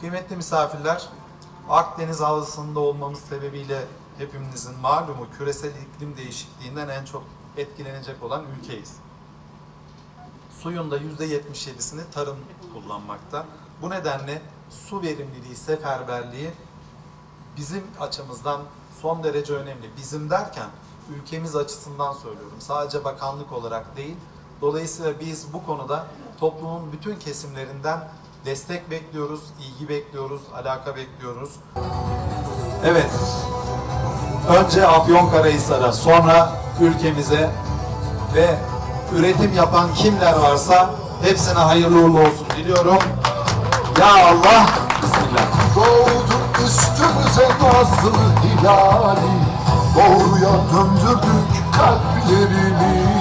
Kıymetli misafirler, Akdeniz havzasında olmamız sebebiyle hepimizin malumu küresel iklim değişikliğinden en çok etkilenecek olan ülkeyiz. Suyun da %77'sini tarım kullanmakta. Bu nedenle su verimliliği, seferberliği bizim açımızdan son derece önemli. Bizim derken ülkemiz açısından söylüyorum. Sadece bakanlık olarak değil. Dolayısıyla biz bu konuda toplumun bütün kesimlerinden destek bekliyoruz, ilgi bekliyoruz, alaka bekliyoruz. Evet. Önce Afyonkarahisar'a, sonra ülkemize ve üretim yapan kimler varsa hepsine hayırlı uğurlu olsun diliyorum. Ya Allah, Bismillah. Doğdu üstümüze nazlı hilali Doğruya döndürdük kalplerimizi